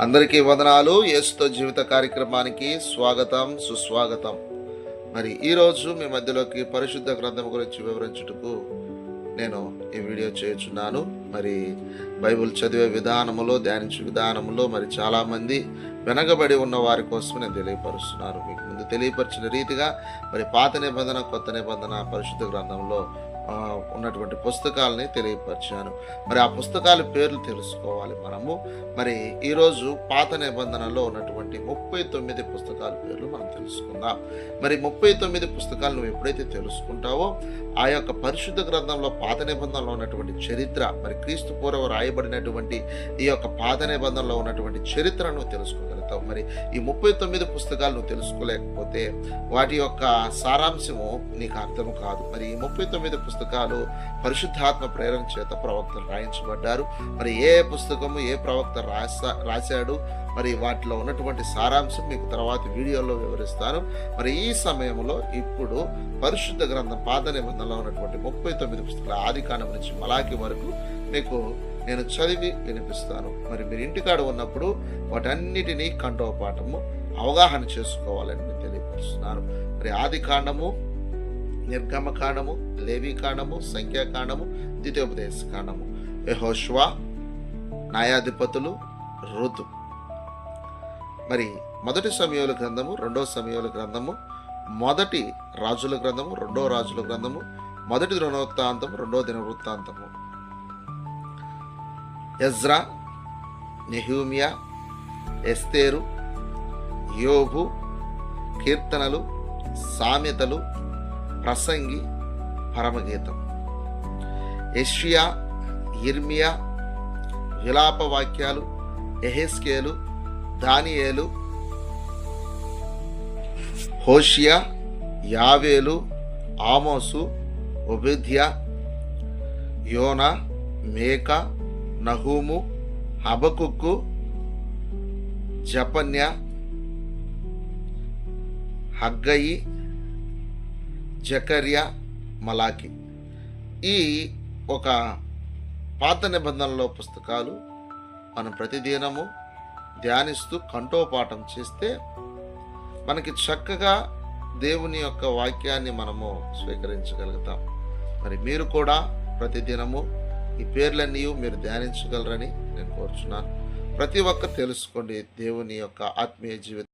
అందరికీ వందనాలు. యేసుతో జీవిత కార్యక్రమానికి స్వాగతం సుస్వాగతం. మరి ఈరోజు మీ మధ్యలోకి పరిశుద్ధ గ్రంథం గురించి వివరించుటకు నేను ఈ వీడియో చేయుచున్నాను. మరి బైబిల్ చదివే విధానములో ధ్యానించే విధానములో మరి చాలామంది వెనకబడి ఉన్న వారి కోసం నేను తెలియపరుస్తున్నాను. మీకు ముందు తెలియపరిచిన రీతిగా మరి పాత నిబంధన కొత్త నిబంధన పరిశుద్ధ గ్రంథంలో ఉన్నటువంటి పుస్తకాలని తెలియపరిచాను. మరి ఆ పుస్తకాల పేర్లు తెలుసుకోవాలి మనము. మరి ఈరోజు పాత నిబంధనలో ఉన్నటువంటి ముప్పై తొమ్మిది పుస్తకాల పేర్లు మనం తెలుసుకుందాం. మరి ముప్పై తొమ్మిది పుస్తకాలు నువ్వు ఎప్పుడైతే తెలుసుకుంటావో ఆ యొక్క పరిశుద్ధ గ్రంథంలో పాత నిబంధనలో ఉన్నటువంటి చరిత్ర మరి క్రీస్తు పూర్వ రాయబడినటువంటి ఈ యొక్క పాత నిబంధనలో ఉన్నటువంటి చరిత్రను తెలుసుకోగలుగుతావు. మరి ఈ ముప్పై తొమ్మిది పుస్తకాలు నువ్వు తెలుసుకోలేకపోతే వాటి యొక్క సారాంశము నీకు అర్థం కాదు. మరి ఈ ముప్పై తొమ్మిది పుస్తకాలు పరిశుద్ధాత్మ ప్రేరణ చేత ప్రవక్తలు రాయించబడ్డారు. మరి ఏ పుస్తకము ఏ ప్రవక్త రాసా రాశాడు? మరి వాటిలో ఉన్నటువంటి సారాంశం మీకు తర్వాత వీడియోలో వివరిస్తాను. మరి ఈ సమయంలో ఇప్పుడు పరిశుద్ధ గ్రంథం పాత నిబంధనలో ఉన్నటువంటి ముప్పై తొమ్మిది పుస్తకాల ఆది కాండం నుంచి మలాకి వరకు మీకు నేను చదివి వినిపిస్తాను. మరి మీరు ఇంటికాడ ఉన్నప్పుడు వాటన్నిటినీ కంటోపాఠము అవగాహన చేసుకోవాలని నేను తెలియపరుస్తున్నాను. మరి ఆది కాండము నిర్గమ కాండము కాండము సంఖ్యాకాండము ద్వితీయోపదేశ కాండము యెహోషువ న్యాయాధిపతులు ఋతు మరి మొదటి సమయంలో గ్రంథము రెండో సమయంలో గ్రంథము మొదటి రాజుల గ్రంథము రెండో రాజుల గ్రంథము మొదటి దినవృత్తాంతము రెండో దినవృత్తాంతము. ఎజ్రా నెహూమియా ఎస్తేరు యోబు కీర్తనలు సామెతలు ప్రసంగి పరమగీతం. ఎషియా ఇర్మియా విలాప వాక్యాలు ఎహెస్కేలు దానియేలు హోషియా యావేలు ఆమోసు ఒబిద్యా యోన మేక నహూము హబకుక్కు జపన్య హగ్గయి జకర్యా మలాకి ఈ ఒక పాత నిబంధనలో పుస్తకాలు మనం ప్రతిదినము ధ్యానిస్తూ కంఠోపాఠం చేస్తే మనకి చక్కగా దేవుని యొక్క వాక్యాన్ని మనము స్వీకరించగలుగుతాం. మరి మీరు కూడా ప్రతిదినము ఈ పేర్లన్నీ మీరు ధ్యానించగలరని నేను కోరుచున్నాను. ప్రతి ఒక్కరు తెలుసుకోండి దేవుని యొక్క ఆత్మీయ జీవితం